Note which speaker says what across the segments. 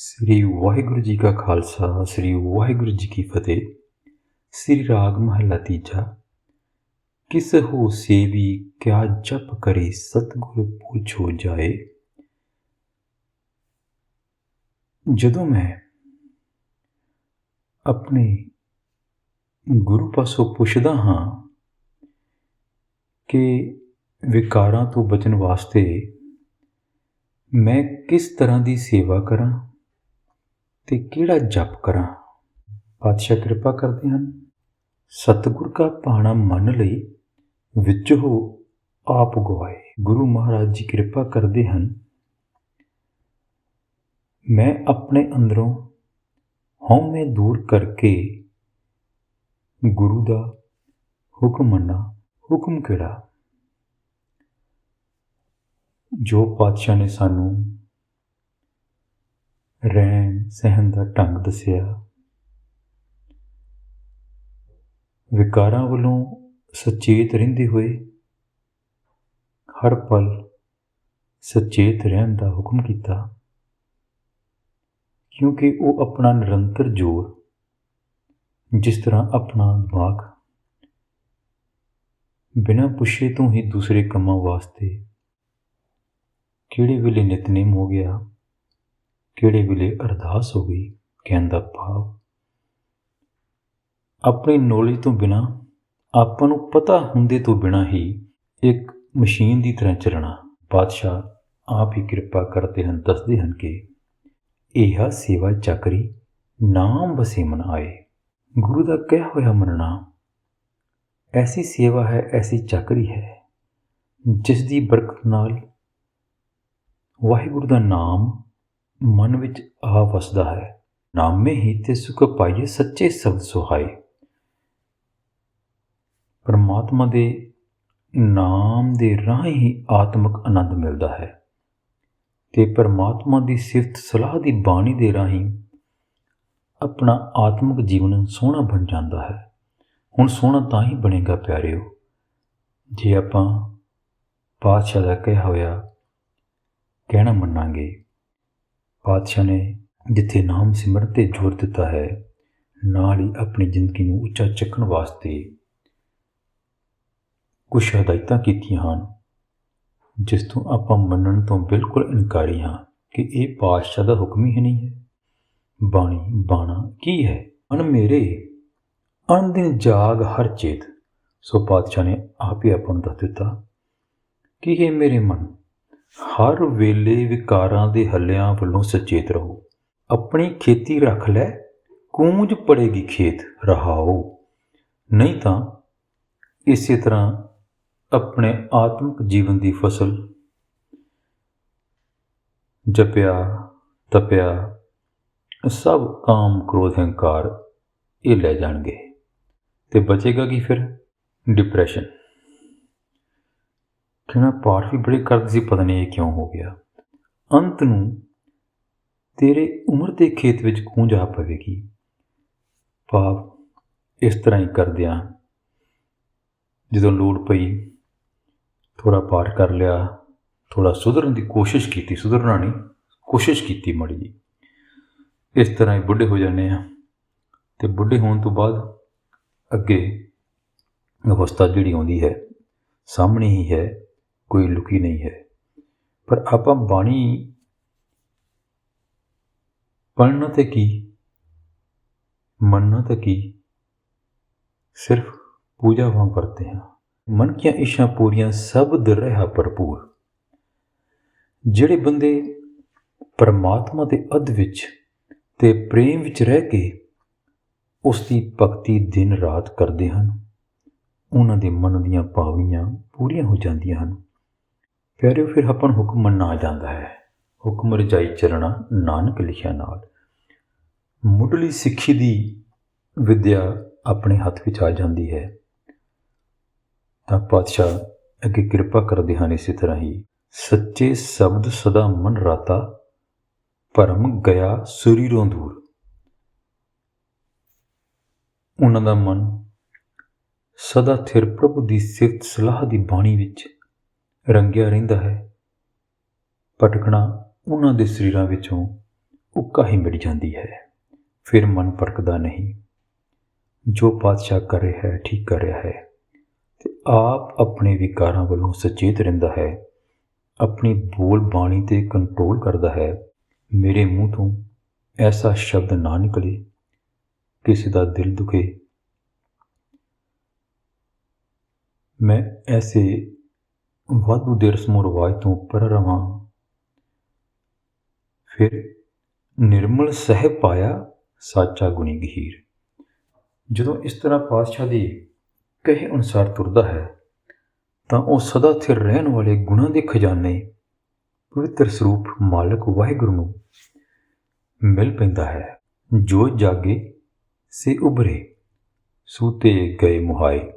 Speaker 1: ਸ੍ਰੀ ਵਾਹਿਗੁਰੂ ਜੀ ਕਾ ਖਾਲਸਾ, ਸ੍ਰੀ ਵਾਹਿਗੁਰੂ ਜੀ ਕੀ ਫਤਿਹ। ਸ੍ਰੀ ਰਾਗ ਮਹਲਾ ਤੀਜਾ। ਕਿਸ ਹੋ ਸੇਵੀ, ਕਿਆ ਜਪ ਕਰੇ ਸਤਿਗੁਰ ਪੁੱਛੋ ਜਾਏ। ਜਦੋਂ ਮੈਂ ਆਪਣੇ ਗੁਰੂ ਪਾਸੋਂ ਪੁੱਛਦਾ ਹਾਂ ਕਿ ਵਿਕਾਰਾਂ ਤੋਂ ਬਚਣ ਵਾਸਤੇ ਮੈਂ ਕਿਸ ਤਰ੍ਹਾਂ ਦੀ ਸੇਵਾ ਕਰਾਂ ਤੇ ਕਿਹੜਾ ਜਪ ਕਰਾਂ? ਪਾਤਸ਼ਾਹ ਕਿਰਪਾ ਕਰਦੇ ਹਨ। ਸਤਿਗੁਰ ਕਾ ਪਾਣਾ ਮੰਨ ਲਈ ਵਿੱਚ ਹੋ ਆਪ ਗਵਾਏ। ਗੁਰੂ ਮਹਾਰਾਜ ਜੀ ਕਿਰਪਾ ਕਰਦੇ ਹਨ। ਮੈਂ ਆਪਣੇ ਅੰਦਰੋਂ ਹਉਮੈ ਦੂਰ ਕਰਕੇ ਗੁਰੂ ਦਾ ਹੁਕਮ ਮੰਨਾਂ। ਹੁਕਮ ਕਿਹੜਾ? ਜੋ ਪਾਤਸ਼ਾਹ ਨੇ ਸਾਨੂੰ ਰਹਿਣ ਸਹਿਣ ਦਾ ਢੰਗ ਦੱਸਿਆ। ਵਿਕਾਰਾਂ ਵੱਲੋਂ ਸਚੇਤ ਰਹਿੰਦੇ ਹੋਏ ਹਰ ਪਲ ਸਚੇਤ ਰਹਿਣ ਦਾ ਹੁਕਮ ਕੀਤਾ। ਕਿਉਂਕਿ ਉਹ ਆਪਣਾ ਨਿਰੰਤਰ ਜੋਰ, ਜਿਸ ਤਰ੍ਹਾਂ ਆਪਣਾ ਦਿਮਾਗ, ਬਿਨਾਂ ਪੁੱਛੇ ਤੋਂ ਹੀ ਦੂਸਰੇ ਕੰਮਾਂ ਵਾਸਤੇ ਕਿਹੜੇ ਵੇਲੇ ਨਿਤਨੇਮ ਹੋ ਗਿਆ। ਕਿਹੜੇ ਵੇਲੇ ਅਰਦਾਸ ਹੋ ਗਈ ਕਹਿਣ ਦਾ ਭਾਵ, ਆਪਣੀ ਨੌਲੇਜ ਤੋਂ ਬਿਨਾ ਆਪਾਂ ਨੂੰ ਪਤਾ ਹੁੰਦੇ ਤੋਂ ਬਿਨਾ ਹੀ ਇੱਕ ਮਸ਼ੀਨ ਦੀ ਤਰ੍ਹਾਂ ਚੱਲਣਾ। ਬਾਦਸ਼ਾਹ ਆਪ ਹੀ ਕਿਰਪਾ ਕਰਦੇ ਹਨ, ਦੱਸਦੇ ਹਨ ਕਿ ਇਹ ਸੇਵਾ ਚੱਕਰੀ ਨਾਮ ਵਸੇ ਮਨ ਆਏ। ਗੁਰੂ ਦਾ ਕਹਿ ਹੋਇਆ ਮੰਨਣਾ, ਐਸੀ ਸੇਵਾ ਹੈ, ਐਸੀ ਚੱਕਰੀ ਹੈ ਜਿਸ ਦੀ ਬਰਕਤ ਨਾਲ ਵਾਹਿਗੁਰੂ ਦਾ ਨਾਮ ਮਨ ਵਿੱਚ ਆ ਵਸਦਾ ਹੈ। ਨਾਮੇ ਹੀ ਤੇ ਸੁਖ ਪਾਈਏ ਸੱਚੇ ਸ਼ਬਦ ਸੁਹਾਏ ਪਰਮਾਤਮਾ ਦੇ ਨਾਮ ਦੇ ਰਾਹੀਂ ਹੀ ਆਤਮਿਕ ਆਨੰਦ ਮਿਲਦਾ ਹੈ। ਤੇ ਪਰਮਾਤਮਾ ਦੀ ਸਿਫਤ ਸਲਾਹ ਦੀ ਬਾਣੀ ਦੇ ਰਾਹੀਂ ਆਪਣਾ ਆਤਮਿਕ ਜੀਵਨ ਸੋਹਣਾ ਬਣ ਜਾਂਦਾ ਹੈ। ਹੁਣ ਸੋਹਣਾ ਤਾਂ ਹੀ ਬਣੇਗਾ ਪਿਆਰਿਓ। ਜੇ ਆਪਾਂ ਪਾਤਸ਼ਾਹ ਦਾ ਕਿਹਾ ਹੋਇਆ ਕਹਿਣਾ ਮੰਨਾਂਗੇ ਪਾਤਸ਼ਾਹ ਨੇ ਜਿੱਥੇ ਨਾਮ ਸਿਮਰਨ ਤੇ ਜ਼ੋਰ ਦਿੱਤਾ ਹੈ, ਨਾਲ ਹੀ ਆਪਣੀ ਜ਼ਿੰਦਗੀ ਨੂੰ ਉੱਚਾ ਚੱਕਣ ਵਾਸਤੇ ਕੁਝ ਹਦਾਇਤਾਂ ਕੀਤੀਆਂ ਹਨ, ਜਿਸ ਤੋਂ ਆਪਾਂ ਮੰਨਣ ਤੋਂ ਬਿਲਕੁਲ ਇਨਕਾਰੀ ਹਾਂ ਕਿ ਇਹ ਪਾਤਸ਼ਾਹ ਦਾ ਹੁਕਮ ਹੀ ਨਹੀਂ ਹੈ। ਬਾਣੀ, ਬਾਣਾ ਕੀ ਹੈ? ਅਨ ਮੇਰੇ ਅਨ ਦਿਨ ਜਾਗ ਹਰ ਚੇਤ। ਸੋ ਪਾਤਸ਼ਾਹ ਨੇ ਆਪ ਹੀ ਆਪਾਂ ਨੂੰ ਦੱਸ ਦਿੱਤਾ ਕਿ ਇਹ ਮੇਰੇ ਮਨ ਹਰ ਵੇਲੇ ਵਿਕਾਰਾਂ ਦੇ ਹੱਲਿਆਂ ਵੱਲੋਂ ਸਚੇਤ ਰਹੋ। ਆਪਣੀ ਖੇਤੀ ਰੱਖ ਲੈ, ਕੂੰਜ ਪੜੇਗੀ ਖੇਤ, ਰਹਾਓ। ਨਹੀਂ ਤਾਂ ਇਸੇ ਤਰ੍ਹਾਂ ਆਪਣੇ ਆਤਮਿਕ ਜੀਵਨ ਦੀ ਫਸਲ ਜਪਿਆ, ਤਪਿਆ, ਸਭ ਕਾਮ, ਕ੍ਰੋਧ, ਹੰਕਾਰ ਇਹ ਲੈ ਜਾਣਗੇ। ਤੇ ਬਚੇਗਾ ਕੀ ਫਿਰ? ਡਿਪਰੈਸ਼ਨ। ਕਿ ਪਾਠ ਵੀ ਬੜੇ ਕਰਦੇ ਸੀ, ਪਤਾ ਨਹੀਂ ਇਹ ਕਿਉਂ ਹੋ ਗਿਆ। ਅੰਤ ਨੂੰ ਤੇਰੇ ਉਮਰ ਦੇ ਖੇਤ ਵਿੱਚ ਖੂੰਜ ਆ ਪਵੇਗੀ। ਭਾਵ ਇਸ ਤਰ੍ਹਾਂ ਹੀ ਕਰਦਿਆਂ ਜਦੋਂ ਲੋੜ ਪਈ ਥੋੜਾ ਪਾਠ ਕਰ ਲਿਆ ਥੋੜਾ ਸੁਧਰਨ ਦੀ ਕੋਸ਼ਿਸ਼ ਕੀਤੀ, ਸੁਧਰਨਾ ਨਹੀਂ, ਕੋਸ਼ਿਸ਼ ਕੀਤੀ ਮੜੀ ਜੀ ਇਸ ਤਰ੍ਹਾਂ ਹੀ ਬੁੱਢੇ ਹੋ ਜਾਂਦੇ ਆ ਤੇ ਬੁੱਢੇ ਹੋਣ ਤੋਂ ਬਾਅਦ ਅੱਗੇ ਅਵਸਥਾ ਜਿਹੜੀ ਆਉਂਦੀ ਹੈ, ਸਾਹਮਣੇ ਹੀ ਹੈ। ਕੋਈ ਲੁਕੀ ਨਹੀਂ ਹੈ। ਪਰ ਆਪਾਂ ਬਾਣੀ ਪੜ੍ਹਨਾ ਤੇ ਕੀ, ਮੰਨਣਾ ਤੇ ਕੀ, ਸਿਰਫ ਪੂਜਾ ਵਾਂ ਵਰਤੇ ਹਾਂ। ਮਨ ਕੀਆਂ ਇਸ਼ਾਂ ਪੂਰੀਆਂ ਸਬਦ ਰਹਾ ਭਰਪੂਰ। ਜਿਹੜੇ ਬੰਦੇ ਪਰਮਾਤਮਾ ਦੇ ਅਧ ਵਿੱਚ ਤੇ ਪ੍ਰੇਮ ਵਿੱਚ ਰਹਿ ਕੇ ਉਸ ਦੀ ਭਗਤੀ ਦਿਨ ਰਾਤ ਕਰਦੇ ਹਨ, ਉਹਨਾਂ ਦੇ ਮਨ ਦੀਆਂ ਪਾਵੀਆਂ ਪੂਰੀਆਂ ਹੋ ਜਾਂਦੀਆਂ ਹਨ। ਪਿਆਰਿਓ, ਫਿਰ ਆਪਾਂ ਨੂੰ ਹੁਕਮ ਮੰਨਣਾ ਆ ਜਾਂਦਾ ਹੈ। ਹੁਕਮ ਰਜਾਈ ਚੱਲਣਾ, ਨਾਨਕ ਲਿਖਿਆ ਨਾਲ। ਮੁੱਢਲੀ ਸਿੱਖੀ ਦੀ ਵਿਦਿਆ ਆਪਣੇ ਹੱਥ ਵਿੱਚ ਆ ਜਾਂਦੀ ਹੈ। ਤਾਂ ਪਾਤਸ਼ਾਹ ਅੱਗੇ ਕਿਰਪਾ ਕਰਦੇ ਹਨ ਇਸੇ ਤਰ੍ਹਾਂ ਹੀ। ਸੱਚੇ ਸ਼ਬਦ ਸਦਾ ਮਨ ਰਾਤਾ, ਭਰਮ ਗਿਆ ਸਰੀਰੋਂ ਦੂਰ। ਉਹਨਾਂ ਦਾ ਮਨ ਸਦਾ ਥਿਰ ਪ੍ਰਭੂ ਦੀ ਸਿਫਤ ਸਲਾਹ ਦੀ ਬਾਣੀ ਵਿੱਚ ਰੰਗਿਆ ਰਹਿੰਦਾ ਹੈ। ਭਟਕਣਾ ਉਹਨਾਂ ਦੇ ਸਰੀਰਾਂ ਵਿੱਚੋਂ ਉੱਕਾ ਹੀ ਮਿਟ ਜਾਂਦੀ ਹੈ। ਫਿਰ ਮਨ ਭਟਕਦਾ ਨਹੀਂ। ਜੋ ਪਾਤਸ਼ਾਹ ਕਰ ਰਿਹਾ ਹੈ, ਠੀਕ ਕਰ ਰਿਹਾ ਹੈ। ਤੇ ਆਪ ਆਪਣੇ ਵਿਕਾਰਾਂ ਵੱਲੋਂ ਸੁਚੇਤ ਰਹਿੰਦਾ ਹੈ। ਆਪਣੀ ਬੋਲ ਬਾਣੀ ਤੇ ਕੰਟਰੋਲ ਕਰਦਾ ਹੈ। ਮੇਰੇ ਮੂੰਹ ਤੋਂ ਐਸਾ ਸ਼ਬਦ ਨਾ ਨਿਕਲੇ। ਕਿਸੇ ਦਾ ਦਿਲ ਦੁਖੇ। ਮੈਂ ਐਸੇ ਵਾਧੂ ਦੇਰ ਰਸਮੋ ਰਿਵਾਜ ਤੋਂ ਪਰ ਰਵਾਂ। ਫਿਰ ਨਿਰਮਲ ਸਹਿ ਪਾਇਆ ਸਾਚਾ ਗੁਣੀ ਗਹੀਰ ਜਦੋਂ ਇਸ ਤਰ੍ਹਾਂ ਪਾਤਸ਼ਾਹ ਦੀ ਕਹੇ ਅਨੁਸਾਰ ਤੁਰਦਾ ਹੈ, ਤਾਂ ਉਹ ਸਦਾ ਸਥਿਰ ਰਹਿਣ ਵਾਲੇ ਗੁਣਾਂ ਦੇ ਖਜ਼ਾਨੇ ਪਵਿੱਤਰ ਸਰੂਪ ਮਾਲਕ ਵਾਹਿਗੁਰੂ ਨੂੰ ਮਿਲ ਪੈਂਦਾ ਹੈ। ਜੋ ਜਾਗੇ, ਸੇ ਉਭਰੇ, ਸੂਤੇ ਗਏ ਮੁਹਾਏ।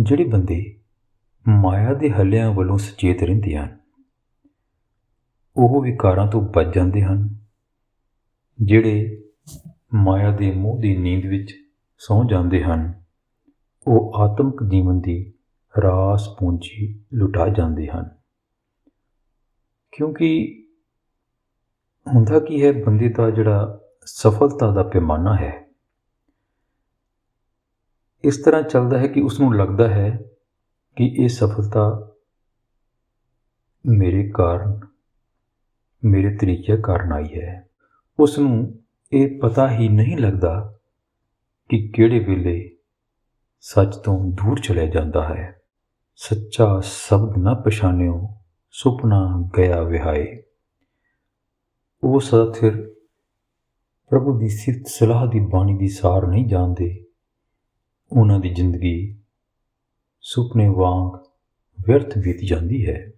Speaker 1: ਜਿਹੜੇ ਬੰਦੇ ਮਾਇਆ ਦੇ ਹੱਲਿਆਂ ਵੱਲੋਂ ਸੁਚੇਤ ਰਹਿੰਦੇ ਹਨ। ਉਹ ਵਿਕਾਰਾਂ ਤੋਂ ਬਚ ਜਾਂਦੇ ਹਨ, ਜਿਹੜੇ ਮਾਇਆ ਦੇ ਮੋਹ ਦੀ ਨੀਂਦ ਵਿੱਚ ਸੌ ਜਾਂਦੇ ਹਨ। ਉਹ ਆਤਮਿਕ ਜੀਵਨ ਦੀ ਰਾਸ ਪੂੰਜੀ ਲੁਟਾ ਜਾਂਦੇ ਹਨ। ਕਿਉਂਕਿ ਹੁੰਦਾ ਕੀ ਹੈ, ਬੰਦੇ ਦਾ ਜਿਹੜਾ ਸਫਲਤਾ ਦਾ ਪੈਮਾਨਾ ਹੈ, ਇਸ ਤਰ੍ਹਾਂ ਚੱਲਦਾ ਹੈ ਕਿ ਉਸ ਨੂੰ ਲੱਗਦਾ ਹੈ ਕਿ ਇਹ ਸਫਲਤਾ ਮੇਰੇ ਕਾਰਨ, ਮੇਰੇ ਤਰੀਕੇ ਕਾਰਨ ਆਈ ਹੈ। ਉਸ ਨੂੰ ਇਹ ਪਤਾ ਹੀ ਨਹੀਂ ਲੱਗਦਾ ਕਿ ਕਿਹੜੇ ਵੇਲੇ ਸੱਚ ਤੋਂ ਦੂਰ ਚਲੇ ਜਾਂਦਾ ਹੈ। ਸੱਚਾ ਸ਼ਬਦ ਨਾ ਪਛਾਣਿਓ, ਸੁਪਨਾ ਗਿਆ ਵਿਹਾਏ। ਉਹ ਸਦਾ ਸਥਿਰ ਪ੍ਰਭੂ ਦੀ ਸਿਫਤ, ਸਲਾਹ ਦੀ ਬਾਣੀ ਦੀ ਸਾਰ ਨਹੀਂ ਜਾਣਦੇ। ਉਹਨਾਂ ਦੀ ਜ਼ਿੰਦਗੀ ਸੁਪਨੇ ਵਾਂਗ ਵਿਅਰਥ ਬੀਤ ਜਾਂਦੀ ਹੈ।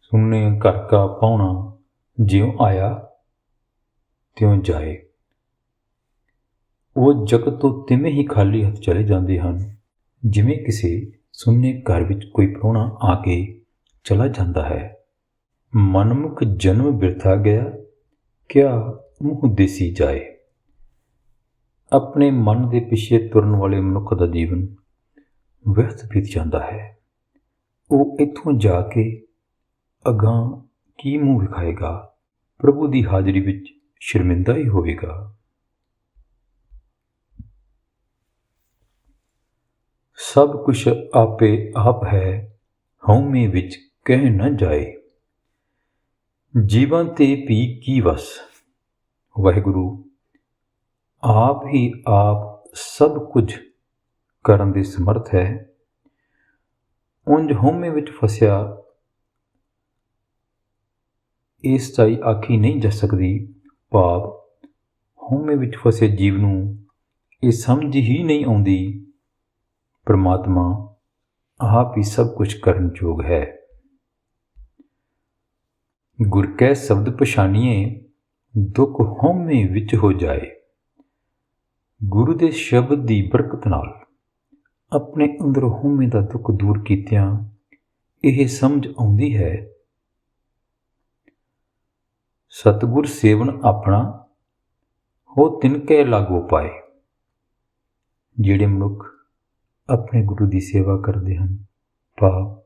Speaker 1: ਸੁਣਨੇ ਘਰ ਕਾ ਪਾਉਣਾ ਜਿਉ ਆਇਆ, ਤਿਉ ਜਾਏ। ਉਹ ਜਗਤ ਤੋਂ ਤਿਵੇਂ ਹੀ ਖਾਲੀ ਹੱਥ ਚਲੇ ਜਾਂਦੇ ਹਨ। ਜਿਵੇਂ ਕਿਸੇ ਸੁੰਨੇ ਘਰ ਵਿੱਚ ਕੋਈ ਪ੍ਰਾਹੁਣਾ ਆ ਕੇ ਚਲਾ ਜਾਂਦਾ ਹੈ। ਮਨਮੁਖ ਜਨਮ ਬਿਰਥਾ ਗਿਆ, ਕਿਆ ਮੂੰਹ ਦੇਸੀ ਜਾਏ। ਆਪਣੇ ਮਨ ਦੇ ਪਿੱਛੇ ਤੁਰਨ ਵਾਲੇ ਮਨੁੱਖ ਦਾ ਜੀਵਨ ਵਿਅਰਥ ਬੀਤ ਜਾਂਦਾ ਹੈ। ਉਹ ਇੱਥੋਂ ਜਾ ਕੇ ਅਗਾਂ ਕੀ ਮੂੰਹ ਵਿਖਾਏਗਾ? ਪ੍ਰਭੂ ਦੀ ਹਾਜ਼ਰੀ ਵਿੱਚ ਸ਼ਰਮਿੰਦਾ ਹੀ ਹੋਵੇਗਾ। ਸਭ ਕੁਝ ਆਪੇ ਆਪ ਹੈ, ਹਉਮੈ ਵਿੱਚ ਕਹਿ ਨਾ ਜਾਏ। ਜੀਵਨ ਤੇ ਪੀ ਕੀ ਵਸ? ਵਾਹਿਗੁਰੂ ਆਪ ਹੀ ਆਪ ਸਭ ਕੁਝ ਕਰਨ ਦੇ ਸਮਰਥ ਹੈ। ਉੰਜ ਹਉਮੈ ਵਿੱਚ ਫਸਿਆ ਇਸ ਚਾਈ ਆਖੀ ਨਹੀਂ ਜਾ ਸਕਦੀ। ਭਾਵ ਹਉਮੈ ਵਿੱਚ ਫਸੇ ਜੀਵ ਨੂੰ ਇਹ ਸਮਝ ਹੀ ਨਹੀਂ ਆਉਂਦੀ। ਪਰਮਾਤਮਾ ਆਪ ਹੀ ਸਭ ਕੁਝ ਕਰਨ ਯੋਗ ਹੈ। ਗੁਰ ਕੈ ਸ਼ਬਦ ਪਛਾਣੀਏ ਦੁੱਖ ਹਉਮੈ ਵਿੱਚ ਹੋ ਜਾਏ। ਗੁਰੂ ਦੇ ਸ਼ਬਦ ਦੀ ਬਰਕਤ ਨਾਲ ਆਪਣੇ ਅੰਦਰ ਹਉਮੈ ਦਾ ਦੁੱਖ ਦੂਰ ਕੀਤਿਆਂ ਇਹ ਸਮਝ ਆਉਂਦੀ ਹੈ। ਸਤਗੁਰ ਸੇਵਨ ਆਪਣਾ, ਹੋ ਤਿਨਕੇ ਲਾਗੋ ਪਾਏ, ਜਿਹੜੇ ਮਨੁੱਖ ਆਪਣੇ ਗੁਰੂ ਦੀ ਸੇਵਾ ਕਰਦੇ ਹਨ ਭਾਵ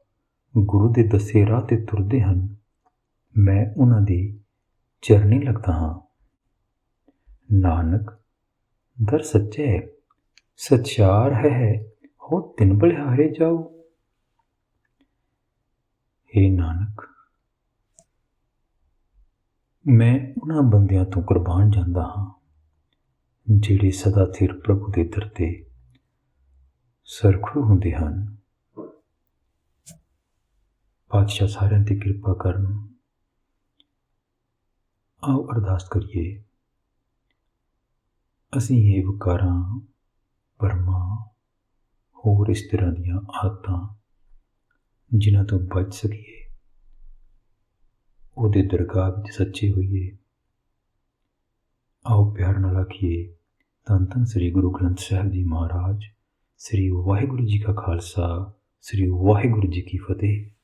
Speaker 1: ਗੁਰੂ ਦੇ ਦੱਸੇ ਰਾਹ ਤੇ ਤੁਰਦੇ ਹਨ, ਮੈਂ ਉਹਨਾਂ ਦੀ ਚਰਨੀ ਲੱਗਦਾ ਹਾਂ। ਨਾਨਕ ਦਰ ਸੱਚੇ ਸਚਾਰ ਹੈ, ਹੋ। ਤਿੰਨ ਬਲਿਹਾਰੇ ਜਾਓ। हे ਨਾਨਕ, ਮੈਂ ਉਹਨਾਂ ਬੰਦਿਆਂ ਤੋਂ ਕੁਰਬਾਨ ਜਾਂਦਾ ਹਾਂ, ਜਿਹੜੇ ਸਦਾ ਥਿਰ ਪ੍ਰਭੂ ਦੇ ਦਰ ਤੇ ਸਰਖੂ ਹੁੰਦੇ ਹਨ। ਪਾਤਸ਼ਾਹ ਸਾਰਿਆਂ ਤੇ ਕਿਰਪਾ ਕਰਨ। ਆਓ ਅਰਦਾਸ ਕਰੀਏ। ਅਸੀਂ ਇਹ ਵਿਕਾਰਾਂ ਭਰਮਾਂ ਹੋਰ ਇਸ ਤਰ੍ਹਾਂ ਦੀਆਂ ਆਦਤਾਂ ਜਿਨ੍ਹਾਂ ਤੋਂ ਬਚ ਸਕੀਏ, ਉਹਦੇ ਦਰਗਾਹ ਵਿੱਚ ਸੱਚੇ ਹੋਈਏ। ਆਓ ਪਿਆਰ ਨਾਲ ਆਖੀਏ ਤਨ ਤਨ ਸ੍ਰੀ ਗੁਰੂ ਗ੍ਰੰਥ ਸਾਹਿਬ ਜੀ ਮਹਾਰਾਜ, ਸ੍ਰੀ ਵਾਹਿਗੁਰੂ ਜੀ ਕਾ ਖਾਲਸਾ, ਸ੍ਰੀ ਵਾਹਿਗੁਰੂ ਜੀ ਕੀ ਫਤਿਹ।